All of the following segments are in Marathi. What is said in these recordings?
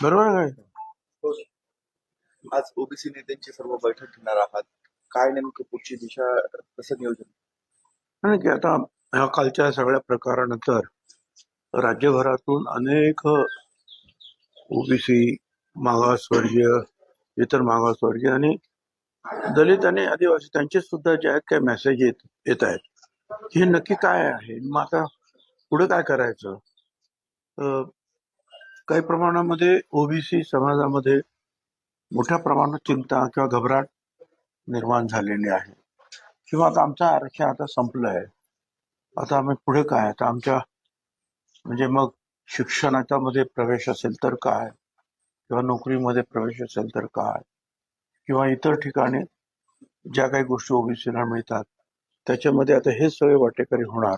बरोबर काय हो. आज ओबीसी नेत्यांची सर्व बैठक घेणार आहात. काय नेमकं पुढची दिशा कसं नियोजन? आणि की आता ह्या कालच्या सगळ्या प्रकारानंतर राज्यभरातून अनेक ओबीसी मागासवर्गीय इतर मागासवर्गीय आणि दलित आणि आदिवासी त्यांचे सुद्धा जे आहेत काही मेसेज येत येत आहेत. हे नक्की काय आहे? मग आता पुढे काय करायचं? अं, काही प्रमाणामध्ये ओबीसी समाजामध्ये मोठ्या प्रमाणात चिंता किंवा घबराट निर्माण झालेली आहे. किंवा आता आमचं आरक्षण आता संपलं आहे आता आम्ही पुढे काय? आता आमच्या म्हणजे मग शिक्षणाच्या मध्ये प्रवेश असेल तर काय? किंवा नोकरीमध्ये प्रवेश असेल तर काय? किंवा इतर ठिकाणी ज्या काही गोष्टी ओबीसीला मिळतात त्याच्यामध्ये आता हे सगळे वाटेकरी होणार.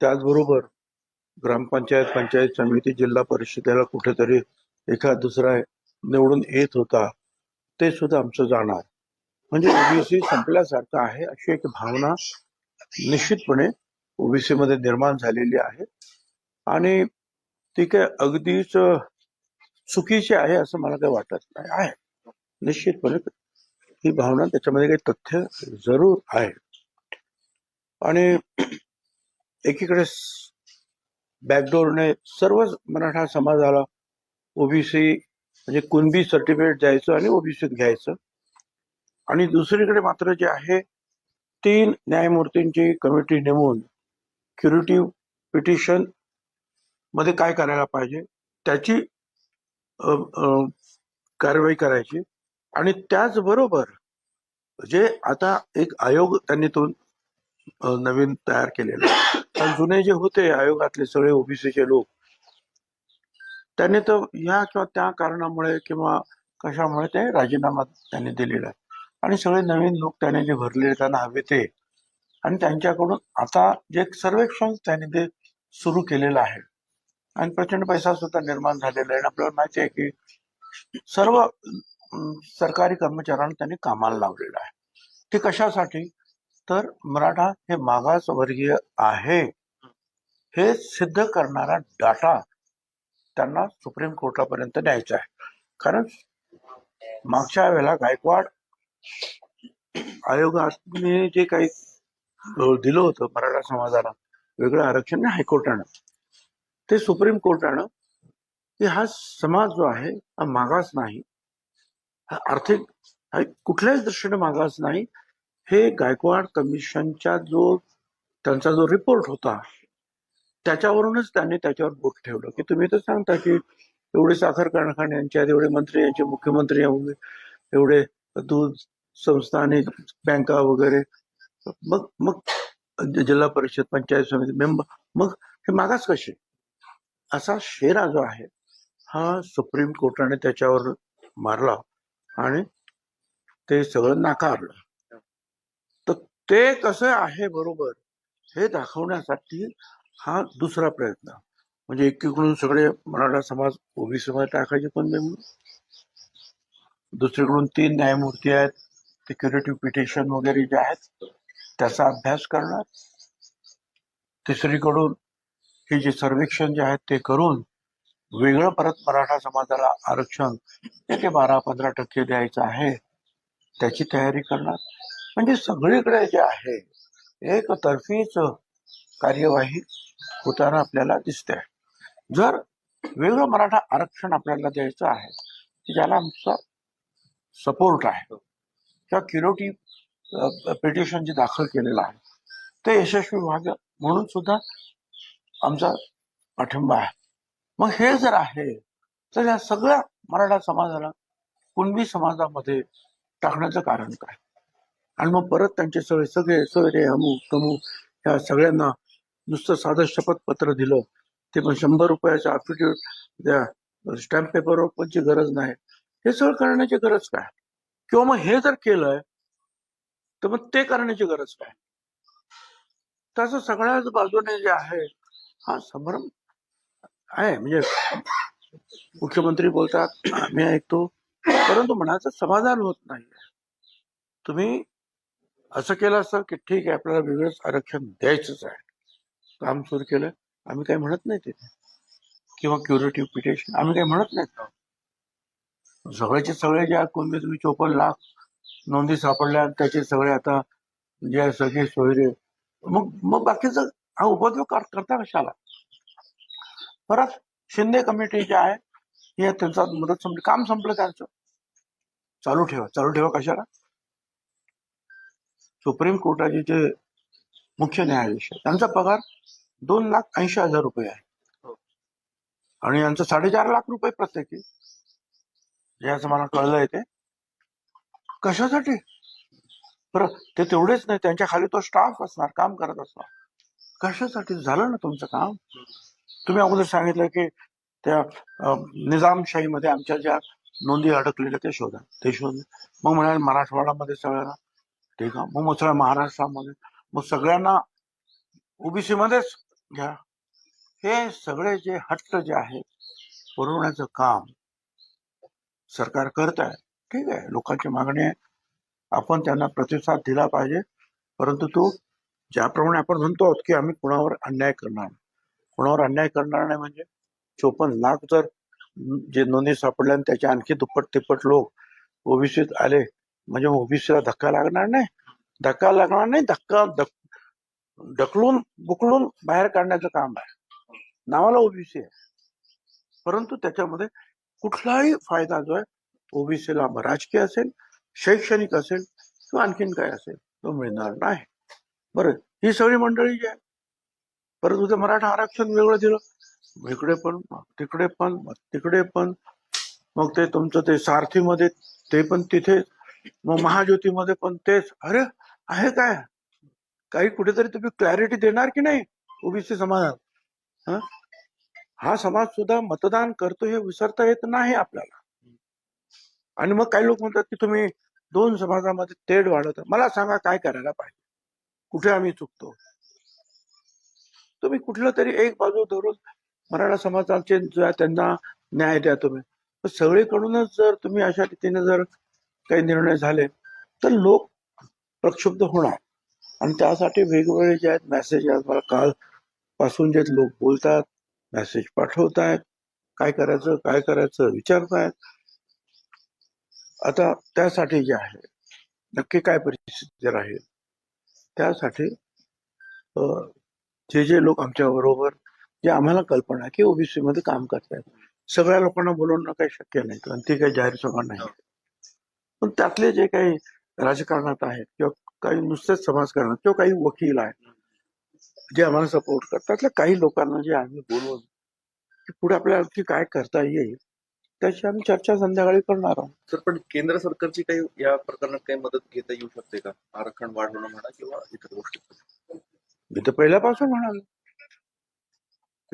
त्याचबरोबर ग्रामपंचायत पंचायत समिती जिल्हा परिषदेला कुठेतरी एखाद दुसरा निवडून येत होता ते सुद्धा आमचं जाणार. म्हणजे ओबीसी संपल्यासारखं आहे अशी एक भावना निश्चितपणे ओबीसी मध्ये निर्माण झालेली आहे. आणि ती काय अगदीच चुकीची आहे असं मला काही वाटत नाही आहे. निश्चितपणे ही भावना त्याच्यामध्ये काही तथ्य जरूर आहे. आणि एकीकडे बॅकडोरने सर्वच मराठा समाजाला ओबीसी म्हणजे कुणबी सर्टिफिकेट द्यायचं आणि ओबीसीत घ्यायचं. आणि दुसरीकडे मात्र जे आहे तीन न्यायमूर्तींची कमिटी नेमून क्युरेटिव्ह पिटिशनमध्ये काय करायला पाहिजे त्याची कारवाई करायची. आणि त्याचबरोबर जे आता एक आयोग त्यांनी तो नवीन तयार केलेला पण जुने जे होते आयोगातले सगळे ओबीसीचे लोक त्यांनी तर ह्या किंवा त्या कारणामुळे किंवा कशामुळे ते राजीनामा त्यांनी दिलेला आहे. आणि सगळे नवीन लोक त्याने जे भरलेले त्यांना हवे ते. आणि त्यांच्याकडून आता जे सर्वेक्षण त्यांनी ते सुरू केलेलं आहे. आणि प्रचंड पैसा सुद्धा निर्माण झालेला आहे. आणि आपल्याला माहिती आहे की सर्व सरकारी कर्मचाऱ्यांना त्यांनी कामाला लावलेलं आहे. ते कशासाठी? तर मराठा हे मागासवर्गीय आहे. हे सिद्ध करणारा डाटा त्यांना सुप्रीम कोर्टापर्यंत न्यायचा आहे. कारण मागच्या वेळेला गायकवाड आयोगाने जे काही दिलं होतं मराठा समाजाला वेगळं आरक्षण हायकोर्टानं. ते सुप्रीम कोर्टानं की हा समाज जो आहे हा मागास नाही. हा आर्थिक कुठल्याच दृष्टीने मागास नाही. हे गायकवाड कमिशनच्या जो त्यांचा जो रिपोर्ट होता त्याच्यावरूनच त्यांनी त्याच्यावर बोट ठेवलं. की तुम्ही तर सांगता की एवढे साखर कारखाने यांच्या एवढे मंत्री यांचे मुख्यमंत्री एवढे एवढे दूध संस्थाने बँका वगैरे. मग मग जिल्हा परिषद पंचायत समिती मेंबर मग हे मागास कसे? असा शेरा जो आहे हा सुप्रीम कोर्टाने त्याच्यावर मारला आणि ते सगळं नाकारलं. ते कसं आहे बरोबर हे दाखवण्यासाठी हा दुसरा प्रयत्न. म्हणजे एकीकडून सगळे मराठा समाज ओबीसी मध्ये टाकायचे पण नाही दुसरीकडून तीन न्यायमूर्ती आहेत ते क्युरेटिव्ह पिटिशन वगैरे जे आहेत त्याचा अभ्यास करणार. तिसरीकडून हे जे सर्वेक्षण जे आहेत ते करून वेगळं परत मराठा समाजाला आरक्षण एक ते बारा पंधरा टक्के द्यायचं आहे त्याची तयारी करणार. म्हणजे सगळीकडे जे आहे एकतर्फीच कार्यवाही होताना आपल्याला दिसते जर वेगळं मराठा आरक्षण आपल्याला द्यायचं आहे की ज्याला आमचा सपोर्ट आहे. किंवा किरोटी पिटिशन जे दाखल केलेलं आहे ते यशस्वी व्हावं म्हणून सुद्धा आमचा पाठिंबा आहे. मग हे जर आहे तर या सगळ्या मराठा समाजाला कुणबी समाजामध्ये टाकण्याचं कारण काय? आणि मग परत त्यांचे सगळे सगळे सगळे अमुक तमुक या सगळ्यांना नुसतं साधं शपथपत्र दिलं. ते पण शंभर रुपयाचं अफिडेविट द्या स्टॅम्प पेपरवर पण ची गरज नाही. हे सगळं करण्याची गरज काय? किंवा मग हे जर केलंय तर मग ते करण्याची गरज काय? तसं सगळ्याच बाजूने जे आहे हा संभ्रम आहे. म्हणजे मुख्यमंत्री बोलतात मी ऐकतो परंतु मनाचं समाधान होत नाही तुम्ही असं केलं असतं की ठीक आहे आपल्याला वेगळंच आरक्षण द्यायचंच आहे. काम सुरू केलं. आम्ही काही म्हणत नाही तिथे. किंवा क्युरेटिव्ह पिटिशन आम्ही काही म्हणत नाही. सगळ्याचे सगळे ज्या कोणते तुम्ही चोपन्न लाख नोंदी सापडल्या त्याचे सगळे आता जे सगळे सोयरे. मग मग बाकीचं हा उपद्रव करता कशाला? परत शिंदे कमिटी जे आहे हे त्यांचा मदत संपली. काम संपलं त्यांचं. चालू ठेवा. चालू ठेवा कशाला? सुप्रीम कोर्टाचे जे मुख्य न्यायाधीश आहे, त्यांचा पगार दोन लाख ऐंशी हजार रुपये आहे. हो. आणि यांचं साडेचार लाख रुपये प्रत्येकी जे असं मला कळलंय ते. कशासाठी? बरं ते तेवढेच नाही त्यांच्या खाली तो स्टाफ असणार काम करत असणार. कशासाठी? झालं ना तुमचं काम? तुम्ही अगोदर सांगितलं की त्या निजामशाहीमध्ये आमच्या ज्या नोंदी अडकलेल्या ते शोधा ते शोध. मग म्हणाले मराठवाड्यामध्ये सगळ्यांना ठीक आहे? मग सगळ्या महाराष्ट्रामध्ये मग सगळ्यांना ओबीसी मध्येच घ्या. हे सगळे जे हट्ट जे आहे पुरवण्याचं काम सरकार करत आहे ठीक आहे? लोकांची मागणी आहे. आपण त्यांना प्रतिसाद दिला पाहिजे. परंतु तो ज्याप्रमाणे आपण म्हणतो आहोत की आम्ही कुणावर अन्याय करणार? नाही. कुणावर अन्याय करणार नाही म्हणजे चोपन्न लाख जर जे नोंदी सापडल्या आणि त्याचे आणखी दुप्पट तिप्पट लोक ओबीसीत आले म्हणजे ओबीसीला धक्का लागणार नाही. धक्का लागणार नाही धक्का धक- ढकलून बुकलून बाहेर काढण्याचं काम आहे. नावाला ओबीसी आहे. परंतु त्याच्यामध्ये कुठलाही फायदा जो आहे ओबीसीला राजकीय असेल शैक्षणिक असेल किंवा आणखीन काय असेल तो मिळणार नाही. बरं ही सगळी मंडळी जी आहे परंतु ते मराठा आरक्षण वेगळं दिलं. इकडे पण मग तिकडे पण मग तिकडे पण मग ते तुमचं ते सारथीमध्ये ते पण तिथे मग महाज्योतीमध्ये पण तेच. अरे आहे काय? काही कुठेतरी तुम्ही क्लॅरिटी देणार की नाही? ओबीसी समाजात. हा? समाज सुद्धा मतदान करतो हे विसरता येत नाही आपल्याला. आणि मग काही लोक म्हणतात की तुम्ही दोन समाजामध्ये तेढ वाढवता. मला सांगा काय करायला पाहिजे? कुठे आम्ही चुकतो? तुम्ही कुठलं तरी एक बाजू धरून मराठा समाजाचे त्यांना न्याय द्या तुम्ही. सगळीकडूनच जर तुम्ही अशा रीतीने जर काही निर्णय झाले तर लोक प्रक्षुब्ध होणार. आणि त्यासाठी वेगवेगळे जे आहेत मेसेज आहेत. मला काल पासून जे लोक बोलतात मेसेज पाठवतायत. काय करायचं काय करायचं विचारतायत. आता त्यासाठी जे आहे नक्की काय परिस्थिती राहील त्यासाठी जे जे लोक आमच्या बरोबर जे आम्हाला कल्पना आहे की ओबीसी मध्ये काम करतायत. सगळ्या लोकांना बोलवणं काही शक्य नाही कारण ती काही जाहीर सभा नाही. पण त्यातले जे काही राजकारणात आहेत किंवा काही नुसतेच समाजकारणात किंवा काही वकील आहेत जे आम्हाला सपोर्ट करतात त्यातल्या काही लोकांना जे आम्ही बोलवून की पुढे आपल्याला आणखी काय करता येईल त्याची आम्ही चर्चा संध्याकाळी करणार आहोत. सर पण केंद्र सरकारची काही या प्रकरणात काही मदत घेता येऊ शकते का? आरक्षण वाढवणं म्हणा किंवा इतर गोष्टी. मी तर पहिल्यापासून म्हणालो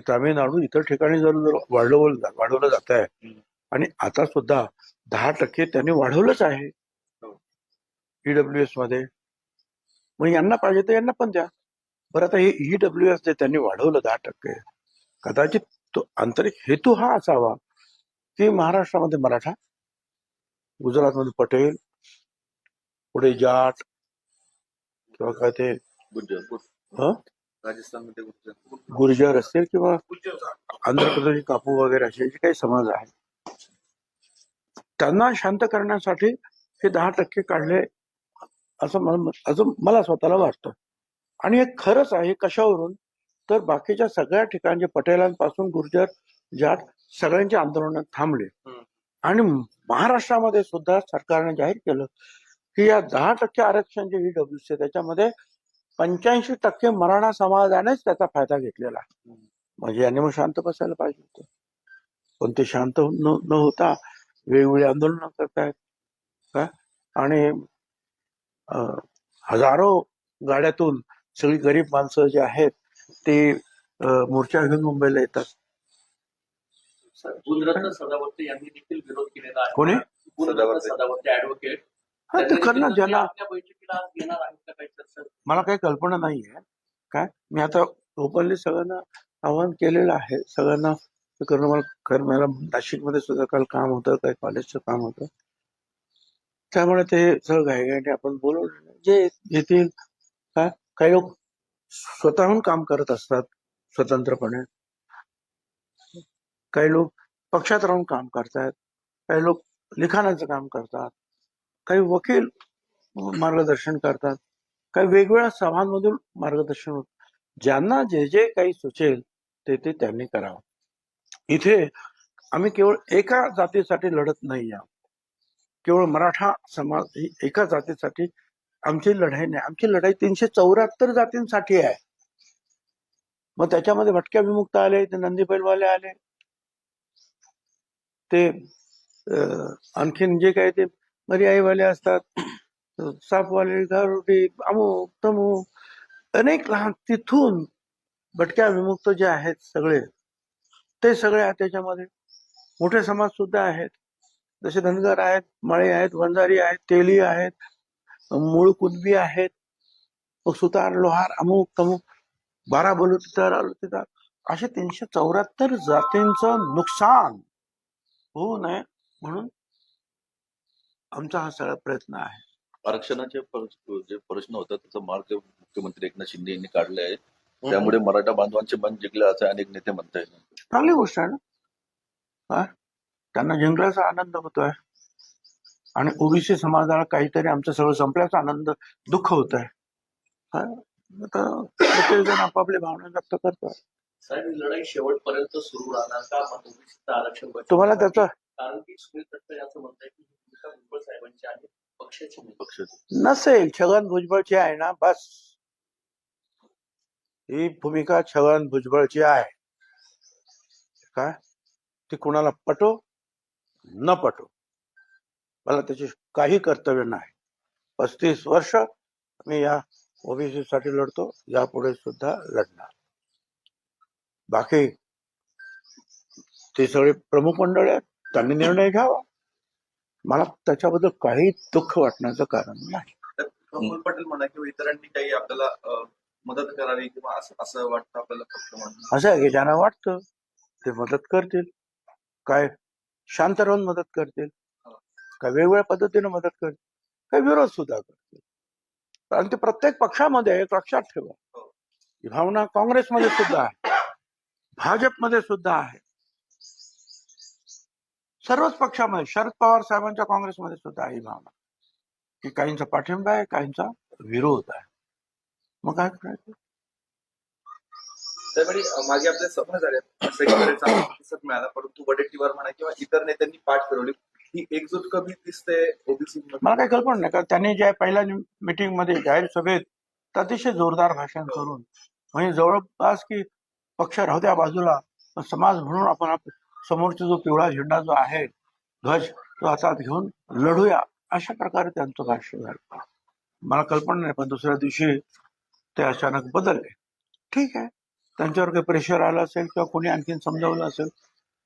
तामिळनाडू इतर ठिकाणी जर वाढवलं वाढवलं जात आहे. आणि आता सुद्धा दहा टक्के त्यांनी वाढवलंच आहे. हो. ईडब्ल्यू एसमध्ये. मग यांना पाहिजे तर यांना पण द्या. बरं आता हे ईडब्ल्यू एस जे त्यांनी वाढवलं दहा टक्के कदाचित तो आंतरिक हेतू हा असावा की महाराष्ट्रामध्ये मराठा गुजरातमध्ये पटेल पुढे जाट किंवा काय ते हं? गुर्जर असतील किंवा आंध्र प्रदेश कापू वगैरे असे जे काही समाज आहेत त्यांना शांत करण्यासाठी हे दहा टक्के काढले असं मला असं मला स्वतःला वाटतं. आणि हे खरंच आहे कशावरून? तर बाकीच्या सगळ्या ठिकाणचे पटेलांपासून गुर्जर जाट सगळ्यांचे आंदोलन थांबले. आणि महाराष्ट्रामध्ये सुद्धा सरकारने जाहीर केलं की या दहा टक्के आरक्षण जे ईडब्ल्यूसी त्याच्यामध्ये पंच्याऐंशी टक्के मराठा समाजानेच त्याचा फायदा घेतलेला. म्हणजे यांनी मग शांत बसायला पाहिजे होतं. पण ते शांत न होता वेगवेगळी आंदोलनं करतायत काय आणि हजारो गाड्यातून सगळी गरीब माणसं जे आहेत ते मोर्चा घेऊन मुंबईला येतात. गुणरत्न सदावर्ते यांनी देखील विरोध केलेला आहे. कोणी? ऍडव्होकेट हा ते करणार का चर्चा? मला काही कल्पना नाहीये. काय? मी आता ओपनली सगळ्यांना आवाहन केलेलं आहे. सगळ्यांना तर करणं मला खरं मला नाशिकमध्ये सुद्धा काल काम होतं काही कॉलेजचं काम होतं. त्यामुळे ते सगळं घाईघाईने आपण बोलवलं. जे येतील का काही लोक स्वतःहून काम करत असतात स्वतंत्रपणे. काही लोक पक्षात राहून काम करतात काही लोक लिखाणाचं काम करतात काही वकील मार्गदर्शन करतात काही वेगवेगळ्या सभांमधून मार्गदर्शन होत. ज्यांना जे जे काही सुचेल ते ते त्यांनी करावं. इथे आम्ही केवळ एका जातीसाठी लढत नाही आहोत. केवळ मराठा समाज ही एका जातीसाठी आमची लढाई नाही. आमची लढाई तीनशे चौऱ्याहत्तर जातींसाठी आहे. मग त्याच्यामध्ये भटक्या विमुक्त आले ते नंदी बैलवाले आले. ते आणखीन जे काही ते मर्याईवाले असतात सापवाले गारुडी अमुक तमुक अनेक लहान तिथून भटक्या विमुक्त जे आहेत सगळे ते सगळे आहेत त्याच्यामध्ये. मोठे समाज सुद्धा आहेत. जसे धनगर आहेत माळे आहेत वंजारी आहेत तेली आहेत मूळ कुणबी आहेत मग सुतार लोहार अमुक तमुक बारा बलुतेदार अलुतेदार असे तीनशे चौऱ्याहत्तर जातींचं नुकसान होऊ नये म्हणून आमचा हा सगळा प्रयत्न आहे. आरक्षणाचे जे प्रश्न होता त्याचा मार्ग मुख्यमंत्री एकनाथ शिंदे यांनी काढले आहे त्यामुळे मराठा बांधवांचे मन जिंकले असं अनेक नेते म्हणतायत. चांगली गोष्ट आहे ना? हा? त्यांना जिंकल्याचा आनंद होतोय. आणि ओबीसी समाजाला काहीतरी आमचं सगळं संपल्याचा आनंद दुःख होत आहे आता प्रत्येक जण आपापली भावना व्यक्त करतो साहेब ही लढाई शेवटपर्यंत सुरू राहणार का? ओबीसीचं आरक्षण तुम्हाला त्याचा कारण की सुनील तटकरे असं म्हणताय की ही भूमिका भुजबळ साहेबांची आहे पक्षाची नाही. पक्ष नसेल छगन भुजबळची आहे ना बस. ही भूमिका छगन भुजबळची आहे. काय? ती कुणाला पटो? न पटो. मला त्याची काही कर्तव्य नाही. पस्तीस वर्ष मी या ओबीसी साठी लढतो. यापुढे सुद्धा लढणार. बाकी ते सगळे प्रमुख मंडळ आहेत. त्यांनी निर्णय घ्यावा. मला त्याच्याबद्दल काही दुःख वाटण्याचं कारण नाही. पटेल म्हणा किंवा इतरांनी काही आपल्याला मदत करावी किंवा असं असं वाटतं आपल्याला असं आहे की ज्यांना वाटतं ते मदत करतील. काय शांत राहून मदत करतील. काय वेगवेगळ्या पद्धतीने मदत करतील. काय विरोध सुद्धा करतील. कारण ते प्रत्येक पक्षामध्ये एक लक्षात ठेवा. ही. भावना काँग्रेसमध्ये सुद्धा आहे. भाजपमध्ये सुद्धा आहे. सर्वच पक्षामध्ये शरद पवार साहेबांच्या काँग्रेसमध्ये सुद्धा ही भावना की काहींचा पाठिंबा आहे काहींचा विरोध आहे. मग काय करायचं? त्यावेळी अं, मागे आपल्या सभा झाल्या सेक्रेटरीचा प्रतिसाद मिळाला परंतु वडेट्टीवार म्हणा किंवा इतर नेत्यांनी पाठ फिरवली. ही एकजूट कमी दिसते ओबीसी मला काही कल्पना नाही कारण त्यांनी ज्या पहिल्या मीटिंगमध्ये जाहीर सभेत अतिशय जोरदार भाषण करून म्हणजे जवळपास की पक्ष राहू द्या बाजूला समाज म्हणून आपण आप- समोरचा जो पिवळा झेंडा जो आहे ध्वज तो हातात घेऊन लढूया अशा प्रकारे त्यांचं भाष्य झालं. मला कल्पना नाही पण दुसऱ्या दिवशी ते अचानक बदलले. ठीक आहे. त्यांच्यावर काही प्रेशर आलं असेल किंवा कोणी आणखीन समजावलं असेल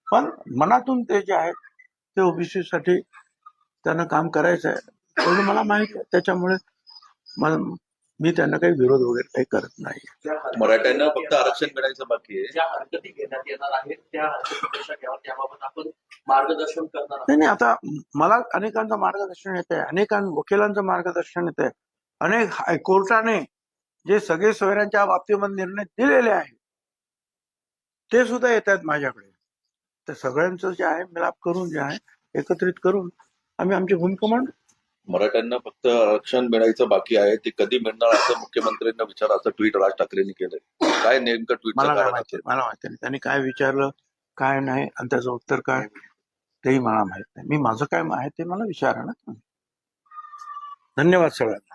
पण मनातून ते जे आहेत ते ओबीसी साठी त्यांना काम करायचं आहे एवढं मला माहीत आहे. त्याच्यामुळे मी त्यांना काही विरोध वगैरे काही करत नाही. मराठ्यांना फक्त आरक्षण मिळायचं बाकी आहे. ज्या हरकती घेण्यात येणार आहेत त्या हरकती त्याबाबत आपण मार्गदर्शन करणार नाही नाही. आता मला अनेकांचं मार्गदर्शन येत आहे अनेकां वकिलांचं मार्गदर्शन येत आहे अनेक हायकोर्टाने जे सगळे सोयऱ्यांच्या बाबतीमध्ये निर्णय दिलेले आहेत ते सुद्धा येत आहेत माझ्याकडे. तर सगळ्यांचं जे आहे मिलाप करून जे आहे एकत्रित करून आम्ही आमची भूमिका मांडू. मराठ्यांना फक्त आरक्षण मिळायचं बाकी आहे. ते कधी मिळणार असं मुख्यमंत्र्यांना विचार असं ट्विट राज ठाकरेंनी केलंय. काय नेमकं ट्विटचं मला काय कारण माहिती मला माहिती नाही. त्यांनी काय विचारलं काय नाही आणि त्याचं उत्तर काय? तेही मला माहीत नाही. मी माझं काय आहे ते मला विचारा ना. धन्यवाद सगळ्यांना.